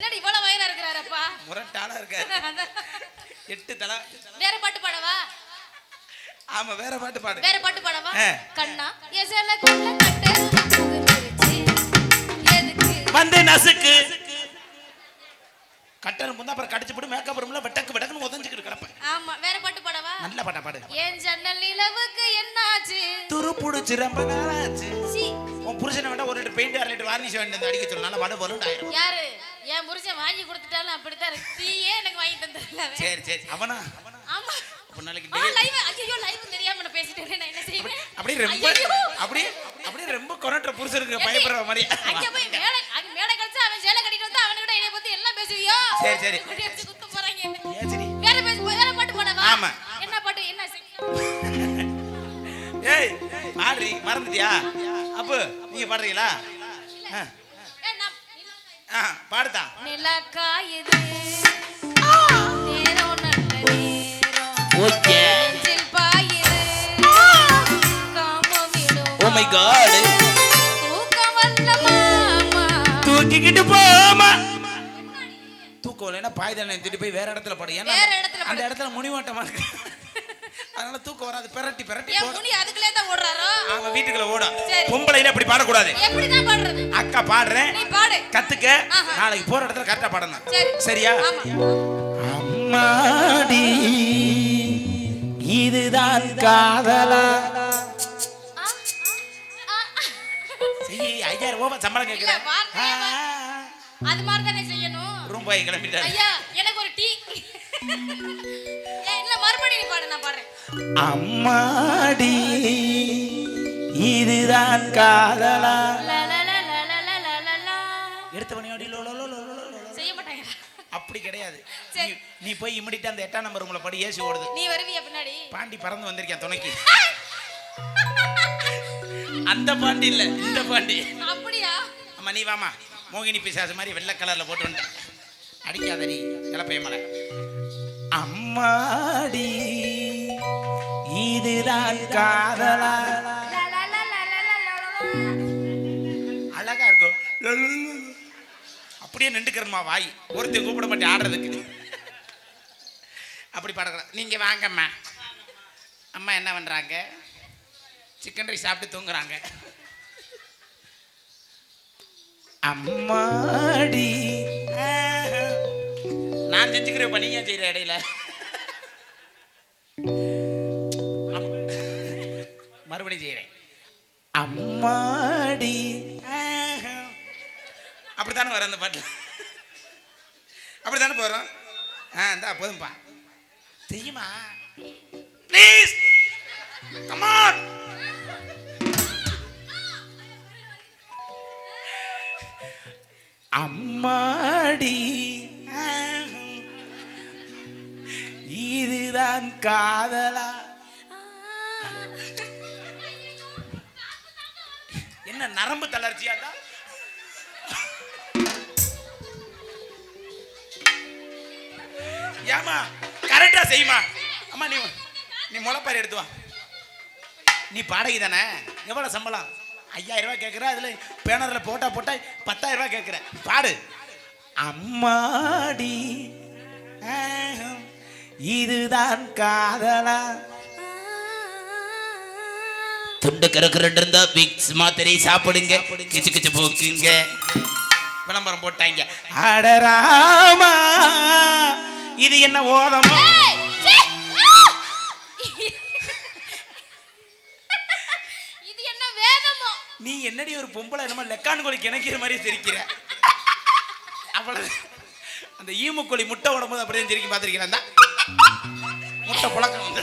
என்னடி இவ்வளவு வயரா இருக்கிறாரப்பா? முரட்டாளா இருக்காரு. அதான். எட்டு தலை. வேற பாட்டு பாடவா? ஆமா வேற பாட்டு பாடு. வேற பாட்டு பாடவா? ஆ. கண்ணா எசல கொள்ள கட்டு புகுந்துருச்சு. எதுக்கு? வந்து நசுக்கு. கட்டணம் முந்தா அப்புறம் கடிச்சு போட்டு மேக்கப் ரூம்ல வெட்டக்கு வெட்டக்குன்னு உதஞ்சுக்கிட்டு கிடப்பேன். ஆமா வேற பாட்டு பாடவா? நல்ல பாட்டா பாடு. என் ஜன்னல் நிலவுக்கு என்னாச்சு? துரு புடிச்சு ரொம்ப நாளாச்சு. சீ, உன் புருஷனை வேண்டாம் ஒரு லிட்டர் பெயிண்ட் அரை லிட்டர் வார்னிஷ் வேண்டியது அடிக்க சொல்லு நல்லா வட ஆயிரும். யாரு? என் புருஷன் வாங்கி கொடுத்துட்டாலும் அப்படித்தான் இருக்கு. நீயே எனக்கு வாங்கி தந்துடல சரி சரி. அவனா? ஆமா. அப்படியே ரொம்ப அப்படியே அப்படியே ரொம்ப கொரட்டுற புருஷனுக்கு பயப்படுற மாதிரி. மேடை கழிச்சு அவன் சேலை கட்டிட்டு வந்து அவன்கிட்ட என்னை பத்தி எல்லாம் பேசுவியோ? சரி சரி. குத்து போறாங்க. வேற பேசு பாட்டு போடவா? ஆமா. என்ன பாட்டு என்ன ஏய் பாடுறீங்க மறந்துட்டியா? அப்போ நீங்க பாடுறீங்களா? ஆ பாடுதான் நிலா காயுது நேரம் நல்ல நேரம் ஓகே. ஓ மை காட் தூக்கம் மாமா. தூக்கிக்கிட்டு போமா தூக்கம் இல்லைன்னா பாய்தானே திட்டு போய் வேற இடத்துல பாடு. ஏன்னா வேற இடத்துல அந்த இடத்துல முனிவாட்டமா இருக்கு அதனால தூக்கம் வராது. பெரட்டி பெரட்டி என் அதுக்குள்ளே தான் ஓடுறாரோ? அவங்க வீட்டுக்குள்ள ஓடும். சரி. பொம்பளையில அப்படி பாடக்கூடாது. எப்படிதான் பாடுறது? அக்கா பாடுறேன். நீ பாடு. கத்துக்க. நாளைக்கு போற இடத்துல கரெக்டா பாடணும். சரி. சரியா? ஆமா. அம்மாடி இதுதான் காதலா. சரி ஐயாயிரம் ரூபாய் சம்பளம் இல்ல, கேட்கிறேன் வார்த்தையே அது மாதிரி தானே செய்யணும். ரூம் போய் கிளம்பிட்டாரு ஐயா எனக்கு ஒரு டீ. ஏன் இல்ல மறுபடியும் நீ அம்மாடி இதுதான் காதலா. எடுத்தவனே செய்ய மாட்டாங்க அப்படி கிடையாது. சரி. நீ போய் இமிடிட்டு அந்த எட்டாம் நம்பர் உங்களை படி ஏசி ஓடுது. நீ வருவியா பின்னாடி? பாண்டி பறந்து வந்திருக்கேன் துணைக்கு. அந்த பாண்டி இல்ல இந்த பாண்டி. அப்படியா? அம்மா நீ வாமா மோகினி பிசாசு மாதிரி வெள்ளை கலர்ல போட்டு வந்துட்டேன் அடிக்காத நீ இலப்பைய மலை. அம்மாடி இதுதான் காதலா. அழகா இருக்கும். அப்படியே நின்றுக்கிறமா வாய். ஒருத்தர் கூப்பிட மாட்டேன் ஆடுறதுக்கு. அப்படி படக்கூடாது. நீங்க வாங்கம்மா. அம்மா என்ன பண்றாங்க? சிக்கன் ரைஸ் சாப்பிட்டு தூங்குறாங்க. அம்மாடி நான் செஞ்சுக்கிறேன் நீங்க செய்யற இடையில? மறுபடியும் செய்யறேன் அம்மாடி. அப்படித்தானே வர அந்த பாட்டு அப்படித்தானே போறோம்? ஆ இந்தா போதும்பா. தெரியுமா? ப்ளீஸ் கமான் அம்மாடி. நீதான் காதலா. என்ன நரம்பு தளர்ச்சியா தான் ஏமா கரெக்டா செய்யுமா? அம்மா நீ நீ முளைப்பாரி எடுத்து வா. நீ பாடகி தானே? எவ்வளோ சம்பளம்? ஐயாயிரம் ரூபாய் கேட்குற அதில் பேனரில் போட்டா போட்டா பத்தாயிரம் ரூபாய் கேட்குற பாடு. அம்மாடி ஆஹ் இதுதான் காதலா? துண்டு கருக்கு ரெண்டு இருந்தா விக்ஸ் மாத்திரை சாப்பிடுங்க. கிச்சு கிச்சு போக்குங்க. விளம்பரம் போட்டாங்க. அடராமா இது என்ன ஓதமா! இது என்ன வேதமோ? நீ என்னடி ஒரு பொம்பளை என்னமோ லெக்கான் கோழி கிணக்கிற மாதிரி சிரிக்கிற? அவ்வளவு அந்த ஈமுக்கோழி முட்டை உடம்பு அப்படியே சிரிக்கி பார்த்துருக்கிறேன் அந்த முட்டை பழக்கம் வந்து